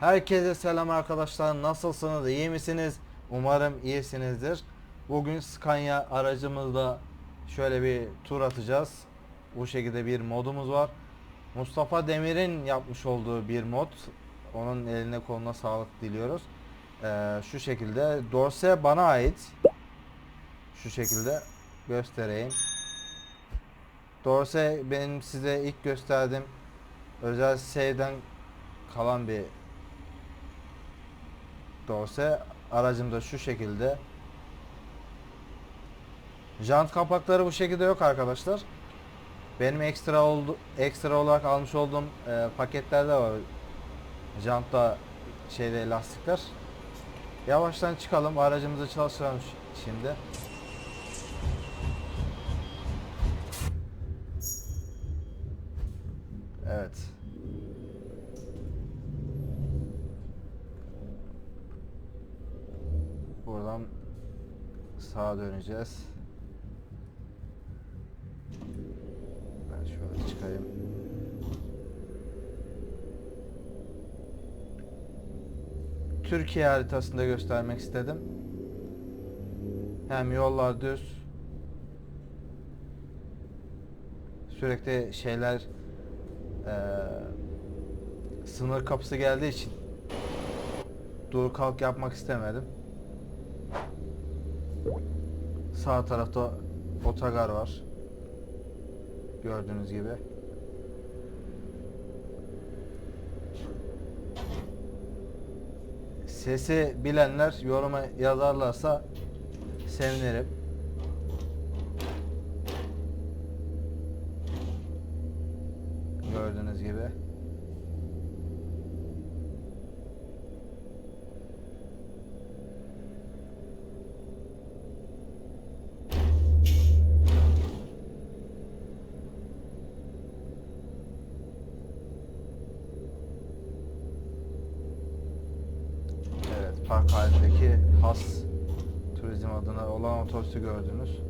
Herkese selam arkadaşlar. Nasılsınız? İyi misiniz? Umarım iyisinizdir. Bugün Scania aracımızla şöyle bir tur atacağız. Bu şekilde bir modumuz var. Mustafa Demir'in yapmış olduğu bir mod. Onun eline koluna sağlık diliyoruz. Ee, şu şekilde. Dorse bana ait. Şu şekilde göstereyim. Dorse benim size ilk gösterdiğim özel save'den kalan bir Dorse. Aracım da şu şekilde. Jant kapakları bu şekilde yok arkadaşlar. Benim ekstra oldu ekstra olarak almış olduğum e, paketlerde var. Jantta şeyde lastikler. Yavaştan çıkalım. Aracımızı çalıştıralım şimdi. Evet. Sağa döneceğiz. Ben şöyle çıkayım. Türkiye haritasında göstermek istedim. Hem yollar düz. Sürekli şeyler eee, sınır kapısı geldiği için dur kalk yapmak istemedim. Sağ tarafta otogar var. Gördüğünüz gibi. Sesi bilenler yoruma yazarlarsa sevinirim. Gördüğünüz gibi. Halindeki has turizm adına olan otobüsü gördünüz.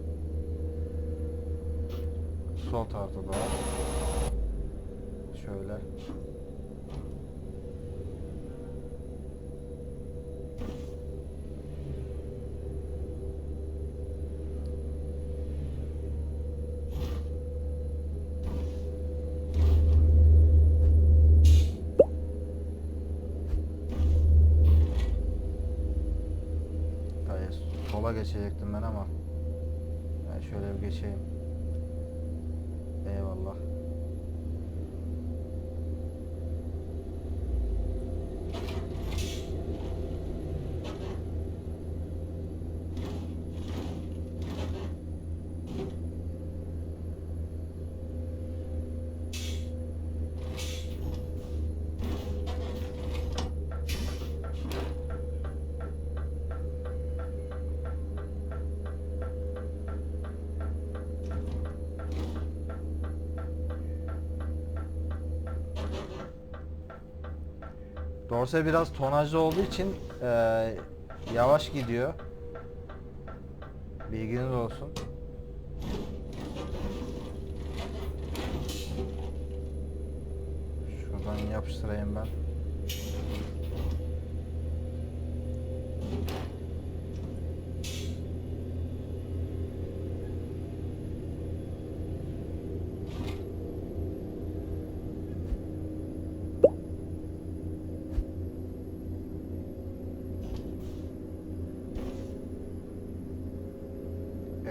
Sol tarafta da. Şöyle. Sola geçecektim ben ama. Ben şöyle bir geçeyim. Eyvallah. Dorse biraz tonajlı olduğu için eee, yavaş gidiyor. Bilginiz olsun. Şuradan yapıştırayım ben.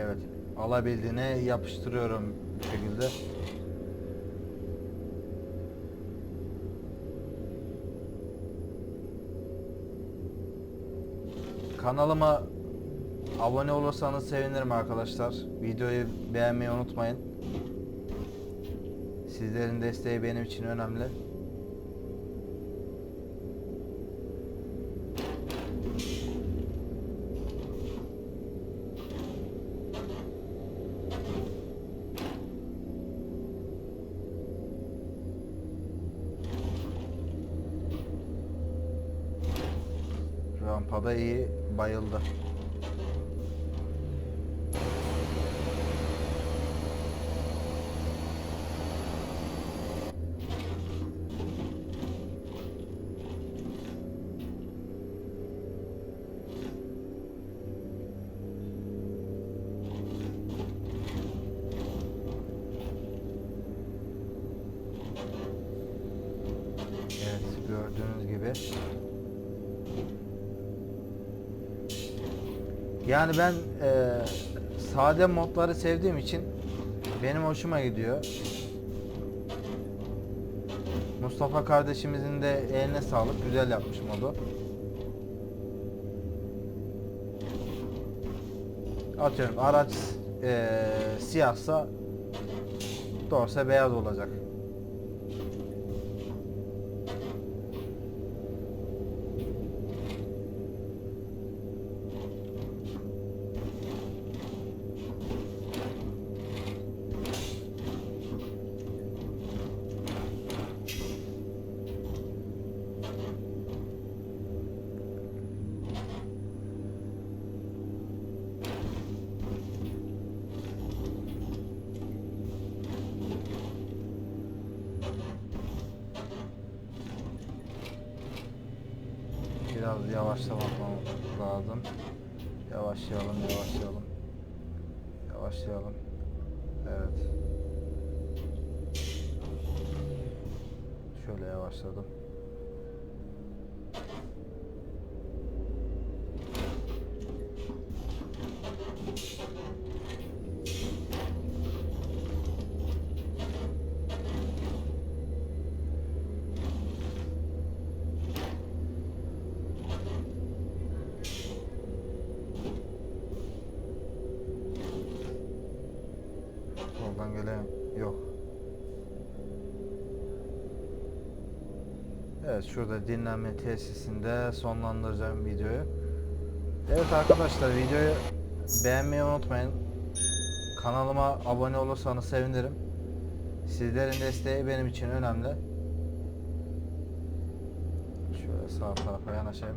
Evet. Alabildiğine yapıştırıyorum bu şekilde. Kanalıma abone olursanız sevinirim arkadaşlar. Videoyu beğenmeyi unutmayın. Sizlerin desteği benim için önemli. Rampada iyi bayıldı. Evet gördüğünüz gibi Yani ben e, sade modları sevdiğim için benim hoşuma gidiyor. Mustafa kardeşimizin de eline sağlık. Güzel yapmış modu. Atıyorum araç e, siyahsa dorse beyaz olacak. Biraz yavaşlamak lazım. Yavaşlayalım, yavaşlayalım. Yavaşlayalım. Evet. Şöyle yavaşladım. Gelen yok. Evet şurada dinlenme tesisinde sonlandıracağım videoyu. Evet arkadaşlar videoyu beğenmeyi unutmayın. Kanalıma abone olursanız sevinirim. Sizlerin desteği benim için önemli. Şöyle sağ tarafa yanaşayım.